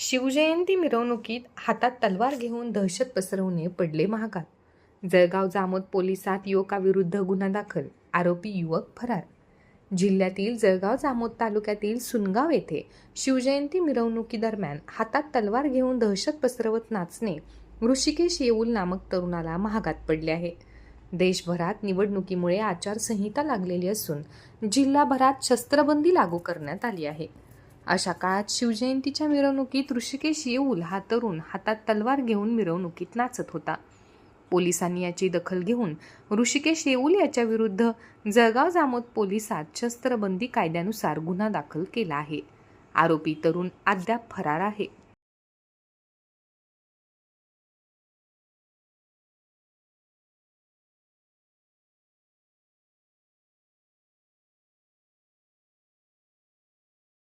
शिवजयंती मिरवणुकीत हातात तलवार घेऊन दहशत पसरवणे पडले महागात. जळगाव जामोद पोलिसात युवकाविरुद्ध गुन्हा दाखल आरोपी युवक फरार. जिल्ह्यातील जळगाव जामोद तालुक्यातील सुनगाव येथे शिवजयंती मिरवणुकीदरम्यान हातात तलवार घेऊन दहशत पसरवत नाचणे ऋषिकेश येऊल नामक तरुणाला महागात पडले आहे. देशभरात निवडणुकीमुळे आचारसंहिता लागलेली असून जिल्हाभरात शस्त्रबंदी लागू करण्यात आली आहे. अशा काळात शिवजयंतीच्या मिरवणुकीत ऋषिकेश येऊल हा तरुण हातात तलवार घेऊन मिरवणुकीत नाचत होता. पोलिसांनी याची दखल घेऊन ऋषिकेश येऊल याच्या विरुद्ध जळगाव जामोद पोलिसात शस्त्रबंदी कायद्यानुसार गुन्हा दाखल केला आहे. आरोपी तरुण अद्याप फरार आहे.